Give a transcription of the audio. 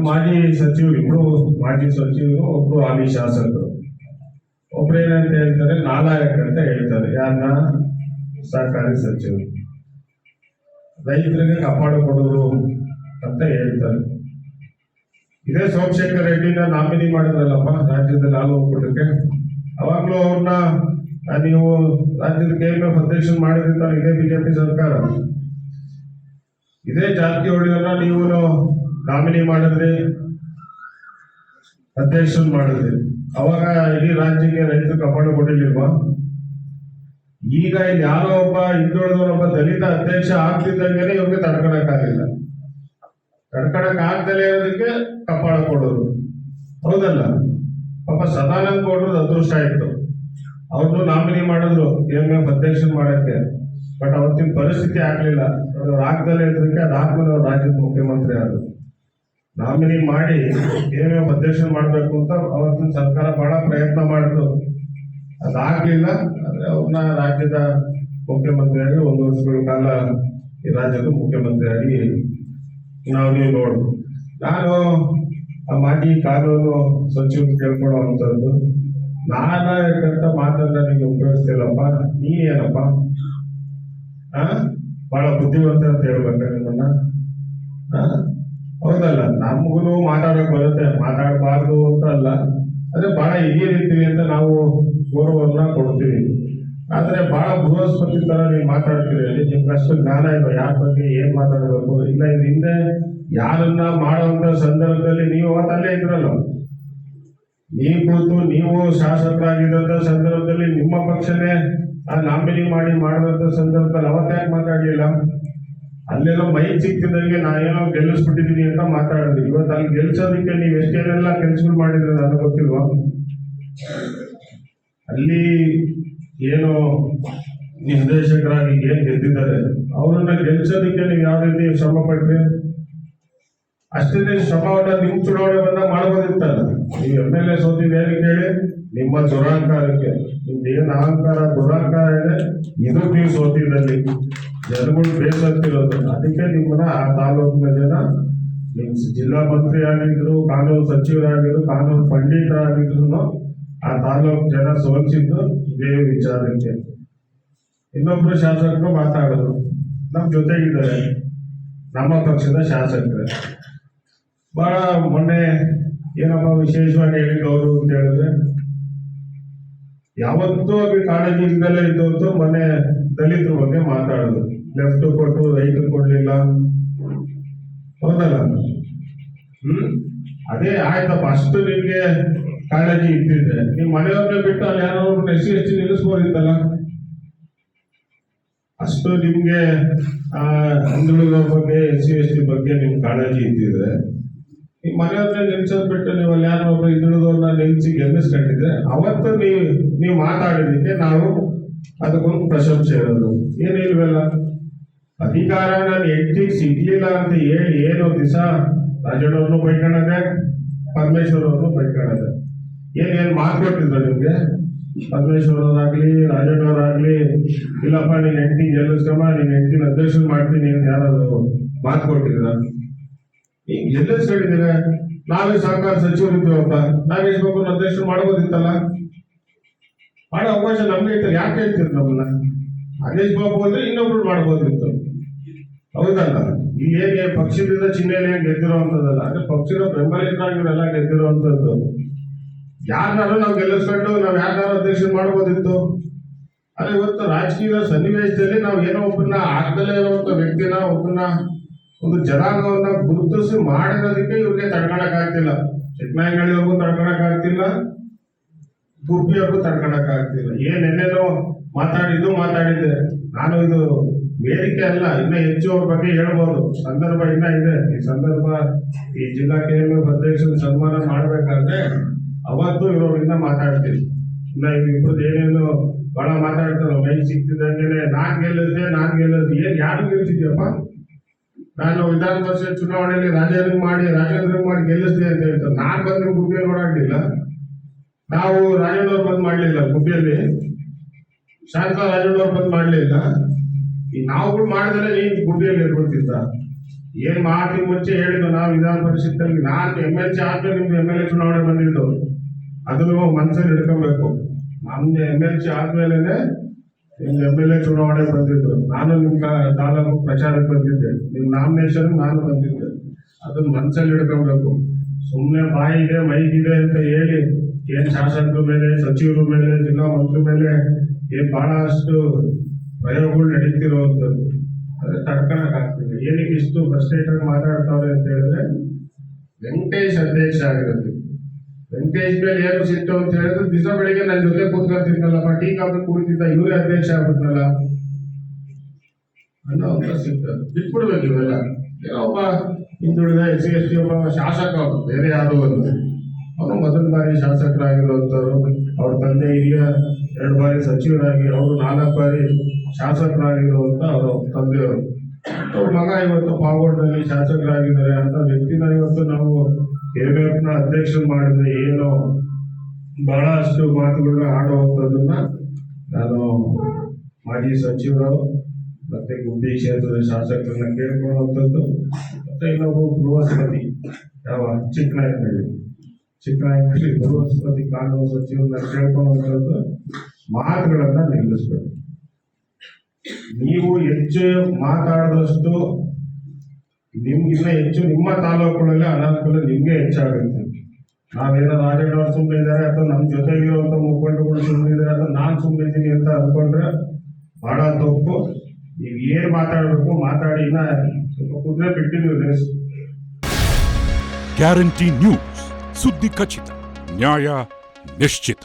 ಮಾಜಿ ಸಚಿವರು, ಇಬ್ರು ಮಾಜಿ ಸಚಿವರು, ಒಬ್ರು ಹಾಲಿ ಶಾಸಕರು. ಒಬ್ರು ಏನಂತ ಹೇಳ್ತಾರೆ ನಾಲಾಯಕ ಅಂತ ಹೇಳ್ತಾರೆ. ಯಾರನ್ನ ಸಹಕಾರಿ ಸಚಿವರು. ರೈತರಿಗೆ ಕಾಪಾಡು ಕೊಡೋರು ಅಂತ ಹೇಳ್ತಾರೆ. ಇದೇ ಸೋಮಶೇಖರ್ ರೆಡ್ಡಿನ ನಾಮಿನಿ ಮಾಡಿದ್ರಲ್ಲಪ್ಪ, ರಾಜ್ಯದಲ್ಲಿ ಹಾಲು ಒಕ್ಕೂಟಕ್ಕೆ. ಅವಾಗ್ಲೂ ಅವ್ರನ್ನ ನೀವು ರಾಜ್ಯದ ಕೆ ಎಂ ಎಫ್ ಅಧ್ಯಕ್ಷ ಮಾಡಿದ್ರಿಂದ ಇದೇ ಬಿಜೆಪಿ ಸರ್ಕಾರ. ಇದೇ ಜಾರಕಿಹೊಳಿಯನ್ನ ನೀವು ನಾಮಿನಿ ಮಾಡಿದ್ರಿ ಅಧ್ಯಕ್ಷ ಮಾಡಿದ್ರಿ. ಅವಾಗ ಇಡೀ ರಾಜ್ಯಕ್ಕೆ ರೈತರು ಕಾಪಾಡು ಕೊಟ್ಟಿಲ್ವ ಈಗ ಇಲ್ಲಿ ಯಾರೋ ಒಬ್ಬ ಹಿಂದುಳಿದವರೊಬ್ಬ ದಲಿತ ಅಧ್ಯಕ್ಷ ಆಗ್ತಿದ್ದಂಗೆ ಇವ್ರಿಗೆ ತಡ್ಕೊಳಕ್ಕಾಗಿಲ್ಲ. ತಡ್ಕೊಳಕ್ ಆಗ್ದಲೇ ಇರೋದಕ್ಕೆ ಕಪಾಳ ಕೊಡೋದು ಹೌದಲ್ಲ? ಪಾಪ ಸದಾನಂದ ಕೊಡೋದು ಅದೃಷ್ಟ ಆಯ್ತು ಅವ್ರನ್ನು ನಾಮಿನಿ ಮಾಡಿದ್ರು ಎಂ ಎಫ್ ಅಧ್ಯಕ್ಷ ಮಾಡಕ್ಕೆ. ಬಟ್ ಅವತ್ತಿನ ಪರಿಸ್ಥಿತಿ ಆಗ್ಲಿಲ್ಲ. ಅವ್ರು ಆಗ್ದಲೇ ಇರೋದಕ್ಕೆ ಅದಾದ್ಮೇಲೆ ಅವ್ರು ರಾಜ್ಯದ ಮುಖ್ಯಮಂತ್ರಿ ಆದ್ರು. ನಾಮಿನಿ ಮಾಡಿ ಏನೇ ಎಫ್ ಮಾಡಬೇಕು ಅಂತ ಅವತ್ತಿನ ಸರ್ಕಾರ ಬಹಳ ಪ್ರಯತ್ನ ಮಾಡಿದ್ರು. ಅದಾಗ್ಲಿಲ್ಲ, ಆದ್ರೆ ಅವ್ರನ್ನ ರಾಜ್ಯದ ಮುಖ್ಯಮಂತ್ರಿಯಾಗಿ ಒಂದು ವರ್ಷಗಳ ಕಾಲ ಈ ರಾಜ್ಯದ ಮುಖ್ಯಮಂತ್ರಿಯಾಗಿ ನಾವು ನೀವು ನೋಡು ನಾನು ಆ ಮಾಜಿ ಕಾನೂನು ಸಚಿವರು ಕೇಳ್ಕೊಳ್ಳೋವಂಥದ್ದು ನಾನು ಯಾಕಂತ ಮಾತನ್ನ ನನಗೆ ಉಪಯೋಗಿಸ್ತಿಲ್ಲಪ್ಪ, ನೀ ಏನಪ್ಪ? ಆ? ಬಹಳ ಬುದ್ಧಿವಂತ ಅಂತ ಹೇಳ್ಬೇಕ ನಿಮ್ಮನ್ನ? ಹೌದಲ್ಲ, ನಮಗೂ ಮಾತಾಡಕ್ ಬರುತ್ತೆ, ಮಾತಾಡಬಾರ್ದು ಅಂತ ಅಲ್ಲ. ಅದೇ ಬಹಳ ಹಿರಿಯರಿರ್ತೀವಿ ಅಂತ ನಾವು ಗೌರವವನ್ನ ಕೊಡ್ತೀವಿ. ಆದ್ರೆ ಬಹಳ ಬೃಹಸ್ಪತಿ ತರ ನೀವು ಮಾತಾಡ್ತೀರಿ ನಿಮ್ಗೆ ಅಷ್ಟು ಜ್ಞಾನ ಇಲ್ಲ, ಯಾರ ಬಗ್ಗೆ ಏನ್ ಮಾತಾಡಬೇಕು, ಇಲ್ಲ ಹಿಂದೆ ಯಾರನ್ನ ಮಾಡುವಂತ ಸಂದರ್ಭದಲ್ಲಿ ನೀವು ಅವತ್ತಲ್ಲೇ ಇದ್ರಲ್ಲ. ನೀವು ಕೂತು ನೀವು ಶಾಸಕರಾಗಿದ್ದಂತ ಸಂದರ್ಭದಲ್ಲಿ ನಿಮ್ಮ ಪಕ್ಷನೇ ಆ ನಾಮಿನಿ ಮಾಡಿ ಮಾಡುವಂತ ಸಂದರ್ಭದಲ್ಲಿ ಅವತ್ತ್ಯಾಕೆ ಮಾತಾಡ್ಲಿಲ್ಲ? ಅಲ್ಲೆಲ್ಲ ಮೈ ಸಿಕ್ತಿದ್ದಂಗೆ ನಾನೇನೋ ಏನೋ ಗೆಲ್ಲಿಸ್ಬಿಟ್ಟಿದೀನಿ ಅಂತ ಮಾತಾಡಿದ್ವಿ. ಇವತ್ತು ಅಲ್ಲಿ ಗೆಲ್ಸೋದಕ್ಕೆ ನೀವು ಎಷ್ಟೇನೆಲ್ಲ ಕೆಲಸಗಳು ಮಾಡಿದ್ರೆ ನನಗೆ ಗೊತ್ತಿಲ್ವಾ? ಅಲ್ಲಿ ಏನು ನಿರ್ದೇಶಕರಾಗಿ ಏನ್ ಗೆದ್ದಿದ್ದಾರೆ? ಅವರನ್ನ ಗೆಲ್ಸೋದಕ್ಕೆ ನೀವು ಯಾವ ರೀತಿ ಶ್ರಮ ಪಟ್ರಿ? ಅಷ್ಟೇ ಶ್ರಮವನ್ನ ನಿಮ್ ಚುನಾವಣೆ ಬಂದ ಮಾಡ್ಬೋದಿತ್ತಲ್ಲ. ನೀವು ಎಂ ಎಲ್ ಎ ಸೋತಿದ್ದೇನೆ ಕೇಳಿ ನಿಮ್ಮ ದುರಾಂಕಾರಕ್ಕೆ, ನಿಮ್ದು ಏನ್ ಅಹಂಕಾರ, ದುರಾಂಕಾರ ಇದೆ ನೀವು ಸೋತಿನಲ್ಲಿ ಜನಗಳು ಬೇಸತ್ತಿರೋದು. ಅದಕ್ಕೆ ನಿಮ್ಮನ್ನ ಆ ತಾಲೂಕಿನ ಜನ ಜಿಲ್ಲಾ ಮಂತ್ರಿ ಆಗಿದ್ರು, ಕಾನೂನು ಸಚಿವರಾಗಿದ್ರು, ಕಾನೂನು ಪಂಡಿತರಾಗಿದ್ರು, ಆ ತಾಲೂಕು ಜನ ಸೋಲಿಸಿದ್ದು ಇದೇ ವಿಚಾರಕ್ಕೆ. ಇನ್ನೊಬ್ರು ಶಾಸಕರು ಮಾತಾಡಿದ್ರು ನಮ್ಮ ಜೊತೆಗಿದ್ದಾರೆ. ನಮ್ಮ ಪಕ್ಷದ ಶಾಸಕರೇ. ಬಹಳ ಮೊನ್ನೆ ಏನಪ್ಪ ವಿಶೇಷವಾಗಿ ಹೇಳಿ ಅವರು ಅಂತ ಹೇಳಿದ್ರೆ ಯಾವತ್ತೂ ಕಾಳಜಿ ಇಲ್ದಲೇ ಇದ್ದವ್ರದ್ದು ಮನೆ ದಲಿತರ ಬಗ್ಗೆ ಮಾತಾಡೋದು. ಲೆಫ್ಟ್ ಕೊಟ್ಟು ರೈಟ್ ಕೊಡ್ಲಿಲ್ಲ. ಹೌದಲ್ಲ? ಹ್ಮ್? ಅದೇ ಆಯ್ತಪ್ಪ, ಅಷ್ಟು ನಿಮ್ಗೆ ಕಾಳಜಿ ಇಟ್ಟಿದ್ರೆ. ನೀವು ಮನೆಯವ್ರನ್ನೇ ಬಿಟ್ಟು ಅಲ್ಲಿ ಯಾರೋ ಎಸ್ ಸಿ ಎಸ್ ಟಿ ನಿಲ್ಲಿಸ್ಬೋದಿತ್ತಲ್ಲ? ಅಷ್ಟು ನಿಮ್ಗೆ ಹಿಂದುಳಿದ ಬಗ್ಗೆ ಎಸ್ ಸಿ ಎಸ್ ಟಿ ಬಗ್ಗೆ ನಿಮ್ ಕಾಳಜಿ ಇದ್ದಿದ್ರೆ ಈ ಹತ್ರ ನಿಲ್ಸೋದ್ ಬಿಟ್ಟು ನೀವು ಅಲ್ಲಿ ಯಾರೋ ಒಬ್ಬ ಹಿಂದುಳಿದವ್ರನ್ನ ನಿಲ್ಸಿ ಗೆಲ್ಲಿಸ್ಕೊಂಡಿದ್ರೆ ಅವತ್ತು ನೀವು ನೀವು ಮಾತಾಡಿದಕ್ಕೆ ನಾವು ಅದಕ್ಕೊಂದು ಪ್ರಶಂಸೆ ಇರೋದು. ಏನಿಲ್ವಲ್ಲ ಅಧಿಕಾರ ನಾನು ಹೆಂಡತಿಗೆ ಸಿಗ್ಲಿಲ್ಲ ಅಂತ ಹೇಳಿ ಏನು ದಿವಸ ರಾಜಣ್ಣವ್ರನ್ನು ಬೈಕೊಳ್ಳೋದೆ ಪರಮೇಶ್ವರ್ ಅವ್ರನ್ನು ಬೈಕೊಳ್ಳೋದೆ ಏನೇನು ಏನ್ ಮಾತು ಕೊಟ್ಟಿದ್ರು ನಿಮ್ಗೆ? ಪರಮೇಶ್ವರ್ ಅವರಾಗ್ಲಿ ರಾಜಣ್ಣವರಾಗ್ಲಿ, ಇಲ್ಲಪ್ಪ ನೀನ್ ಹೆಂಡತಿ ಗೆಲ್ಲಿಸ್ಕಮ್ಮ ನೀನ್ ಹೆಂಡತಿನ ಅಧ್ಯಕ್ಷ ಮಾಡ್ತೀನಿ ಅಂತ ಯಾರಾದ್ರು ಮಾತು ಕೊಟ್ಟಿದ್ರ ಗೆಲ್ಲಿಸ್ಕೊಂಡಿದ್ದೀರ ನಾವೇ ಸಹಕಾರ ಸಚಿವರು ಇದ್ದೀವಪ್ಪ ನಾಗೇಶ್ ಬಾಬು ಅಧ್ಯಕ್ಷರು ಮಾಡಬಹುದಿತ್ತಲ್ಲ ಮಾಡೋ ಅವಕಾಶ ನಮ್ಗೆ ಇತ್ತು. ಯಾಕೆ ಹೇಳ್ತೀರಿ ನಮ್ಮನ್ನ? ನಾಗೇಶ್ ಬಾಬು ಅಂದ್ರೆ ಇನ್ನೊಬ್ರು ಮಾಡ್ಬೋದಿತ್ತು. ಹೌದಲ್ಲ? ಇಲ್ಲಿ ಏನ್ ಪಕ್ಷದಿಂದ ಚಿಹ್ನೆಯಲ್ಲಿ ಏನ್ ಗೆದ್ದಿರುವಂತದ್ದಲ್ಲ ಅಂದ್ರೆ ಪಕ್ಷದ ಬೆಂಬಲಿತರಾಗಿವರೆಲ್ಲ ಗೆದ್ದಿರುವಂತದ್ದು ಯಾರನ್ನಾರು ನಾವು ಗೆಲ್ಲಿಸ್ಕೊಂಡು ನಾವು ಯಾರನ್ನಾರು ಅಧ್ಯಕ್ಷ ಮಾಡ್ಬೋದಿತ್ತು. ಅದೇ ಇವತ್ತು ರಾಜಕೀಯ ಸನ್ನಿವೇಶದಲ್ಲಿ ನಾವು ಏನೋ ಒಬ್ಬರನ್ನ ಆಗ್ದಲೇ ಇರುವಂತ ವ್ಯಕ್ತಿನ ಒಬ್ಬರನ್ನ ಒಂದು ಜನಾಂಗವನ್ನ ಗುರುತಿಸಿ ಮಾಡಿರೋದಕ್ಕೆ ಇವ್ರಿಗೆ ತಡ್ಕೊಳಕ್ ಆಗ್ತಿಲ್ಲ ಚಿಕ್ಕನಾಯಿಗಳಿಗೂ ತಡ್ಕೊಳಕ್ ಆಗ್ತಿಲ್ಲ ಗುಬ್ಬಿಯವ್ರಿಗೂ ತಡ್ಕೊಳಕ್ ಆಗ್ತಿಲ್ಲ ಏನೇನೇನೋ ಮಾತಾಡಿದ್ದು ಮಾತಾಡಿದ್ದೆ. ನಾನು ಇದು ವೇದಿಕೆ ಅಲ್ಲ, ಇನ್ನ ಹೆಚ್ಚು ಅವ್ರ ಬಗ್ಗೆ ಹೇಳ್ಬೋದು. ಸಂದರ್ಭ ಇನ್ನ ಇದೆ. ಈ ಸಂದರ್ಭ ಈ ಜಿಲ್ಲಾ ಕೆ ಎಂ ಎಫ್ ಅಧ್ಯಕ್ಷರ ಸನ್ಮಾನ ಮಾಡ್ಬೇಕಾದ್ರೆ ಅವತ್ತು ಇರೋರಿಂದ ಮಾತಾಡ್ತೀನಿ. ಇನ್ನ ಇವ್ರದ್ದು ಏನೇನು ಬಹಳ ಮಾತಾಡ್ತಾರೆ ಮೈ ಸಿಕ್ತಿದ್ದಂಗೆ ನಾನ್ ಗೆಲ್ಲದೆ ನಾನ್ ಗೆಲ್ಲೋದು ಏನ್ ಯಾರು ಗೆಲ್ಸಿದ್ಯಪ್ಪ ನಾನು ವಿಧಾನ ಪರಿಷತ್ ಚುನಾವಣೆಯಲ್ಲಿ ರಾಜೇಂದ್ರ ಮಾಡಿ ರಾಜೇಂದ್ರ ಮಾಡಿ ಗೆಲ್ಲಿಸಿದೆ ಅಂತ ಹೇಳ್ತಾರೆ. ನಾನು ಬಂದ್ರೆ ಗುಬ್ಬಿಯಲ್ಲಿ ಓಡಾಡಲಿಲ್ಲ. ನಾವು ರಾಜೇಂದ್ರ ಬಂದ್ ಮಾಡಲಿಲ್ಲ ಗುಬ್ಬಿಯಲ್ಲಿ. ಶಾಂತ ರಾಜೇಂದ್ರ ಬಂದ್ ಮಾಡಲಿಲ್ಲ. ಈ ನಾವುಗಳು ಮಾಡಿದ್ರೆ ನೀನ್ ಗುಬ್ಬಿಯಲ್ಲಿ ಇರ್ಬಿಡ್ತಿದ್ದ. ಏನ್ ಮಾತಿ ಮುಂಚೆ ಹೇಳಿದ್ದು ನಾವು ವಿಧಾನ ಪರಿಷತ್ತಲ್ಲಿ ನಾನು ಎಂ ಎಲ್ ಸಿ ಆದ್ಮೇಲೆ ನಿಮ್ದು ಎಂ ಎಲ್ ಎ ಚುನಾವಣೆ ಬಂದಿದ್ದು. ಅದನ್ನು ಮನಸ್ಸಲ್ಲಿ ಇಟ್ಕೊಬೇಕು. ನಮ್ದು ಎಂ ಎಲ್ ಸಿ ಆದ್ಮೇಲೆನೆ ನಿಮ್ದು ಎಂ ಎಲ್ ಎ ಚುನಾವಣೆ ಬಂದಿದ್ದು, ನಾನು ನಿಮ್ಮ ತಾಲೂಕು ಪ್ರಚಾರಕ್ಕೆ ಬಂದಿದ್ದೆ. ನಿಮ್ ನಾಮಿನೇಷನ್ ನಾನು ಬಂದಿದ್ದೆ. ಅದನ್ನ ಮನಸ್ಸಲ್ಲಿ ಇಡ್ಕೋಬೇಕು. ಸುಮ್ಮನೆ ಬಾಯಿಗೆ ಮೈಗಿದೆ ಅಂತ ಹೇಳಿ, ಏನ್ ಶಾಸಕರ ಮೇಲೆ, ಸಚಿವರ ಮೇಲೆ, ಜಿಲ್ಲಾ ಮಂತ್ರಿ ಮೇಲೆ ಏನ್ ಬಹಳಷ್ಟು ಪ್ರಯೋಗಗಳು ನಡೀತಿರುವಂಥದ್ದು ಅದೇ ತಡ್ಕೊಳಕ್ ಆಗ್ತಿಲ್ಲ. ಏನಕ್ಕೆ ಇಷ್ಟು ಆಗಿ ಮಾತಾಡ್ತಾವ್ರೆ ಅಂತ ಹೇಳಿದ್ರೆ, ವೆಂಕಟೇಶ್ ಅಧ್ಯಕ್ಷ ಆಗಿರೋದು ವೆಂಕಟೇಶ್ ಮೇಲೆ ಏನು ಸಿಟ್ಟು ಅಂತ ಹೇಳಿದ್ರೆ, ದಿವಸ ಬೆಳಿಗ್ಗೆ ನನ್ನ ಜೊತೆ ಕೂತ್ಕೊಂತಿದ್ನಲ್ಲಪ್ಪ ಟೀ ಕಾಫಿ ಕುಡಿತಿದ್ದ ಇವರೇ ಅಧ್ಯಕ್ಷ ಆಗ್ಬಿಟ್ನಲ್ಲ. ಅನ್ನೋ ಅಂತ ಸಿಗ್ತದೆ ಬಿಟ್ಬಿಡ್ಬೇಕು ಇವೆಲ್ಲ. ಏನೋ ಒಬ್ಬ ಹಿಂದುಳಿದ ಎಸ್ ಸಿ ಎಸ್ ಟಿ ಒಬ್ಬ ಶಾಸಕ, ಬೇರೆ ಯಾರು ಒಂದು. ಅವರು ಮೊದಲ ಬಾರಿ ಶಾಸಕರಾಗಿರುವಂಥವ್ರು. ಅವ್ರ ತಂದೆ ಹಿರಿಯ, ಎರಡು ಬಾರಿ ಸಚಿವರಾಗಿ, ಅವರು ನಾಲ್ಕು ಬಾರಿ ಶಾಸಕರಾಗಿರುವಂಥ ಅವರು ತಂದೆಯವರು. ಅವ್ರ ಮಗ ಇವತ್ತು ಪಾವಗಡದಲ್ಲಿ ಶಾಸಕರಾಗಿದ್ದಾರೆ ಅಂತ ವ್ಯಕ್ತಿನ ಇವತ್ತು ನಾವು ಕೆಬಿಎಫ್ನ ಅಧ್ಯಕ್ಷರು ಮಾಡಿದ್ರೆ ಏನು ಬಹಳಷ್ಟು ಮಾತುಗಳನ್ನ ಆಡುವಂಥದ್ದನ್ನ ನಾನು ಮಾಜಿ ಸಚಿವರು ಮತ್ತೆ ಗುಬ್ಬಿ ಕ್ಷೇತ್ರದ ಶಾಸಕರನ್ನ ಕೇಳ್ಕೊಳ್ಳುವಂಥದ್ದು ಮತ್ತೆ ಇನ್ನೊಬ್ಬ ಬೃಹಸ್ಪತಿ ಯಾವ ಚಿಕ್ಕನಾಯಕನಹಳ್ಳಿ ಚಿಕ್ಕನಾಯಕನಹಳ್ಳಿ ಬೃಹಸ್ಪತಿ ಕಾನೂನು ಸಚಿವರನ್ನ ಕೇಳ್ಕೊಳ್ಳುವಂಥದ್ದು ಮಾತುಗಳನ್ನ ನಿಲ್ಲಿಸ್ಬೇಕು. ನೀವು ಹೆಚ್ಚು ಮಾತಾಡಿದಷ್ಟು ನಿಮ್ಗಿನ್ನ ಹೆಚ್ಚು ನಿಮ್ಮ ತಾಲೂಕುಗಳಲ್ಲಿ ಅನಾನುಕೂಲ ನಿಮ್ಗೆ ಹೆಚ್ಚಾಗುತ್ತೆ. ನಾವೇನೋ ರಾಜೇಗೌಡ ಸುಮ್ಮನೆ ಇದ್ದಾರೆ, ಅಥವಾ ನಮ್ಮ ಜೊತೆಗಿರುವಂತ ಮುಖಂಡಗಳು ಸುಮ್ಮನೆ ಇದ್ದಾರೆ, ಅಥವಾ ನಾನು ಸುಮ್ಮನೆ ಇದ್ದೀನಿ ಅಂತ ಅಂದ್ಕೊಂಡ್ರೆ ಬಹಳ ತಪ್ಪು. ನೀವು ಏನ್ ಮಾತಾಡಬೇಕು ಮಾತಾಡಿ, ಇನ್ನ ಸ್ವಲ್ಪ ಕುದುರೆ ಬಿಟ್ಟಿದ್ದೀವಿ ಗ್ಯಾರಂಟಿ ನ್ಯೂಸ್, ಸುದ್ದಿ ಖಚಿತ, ನ್ಯಾಯ ನಿಶ್ಚಿತ.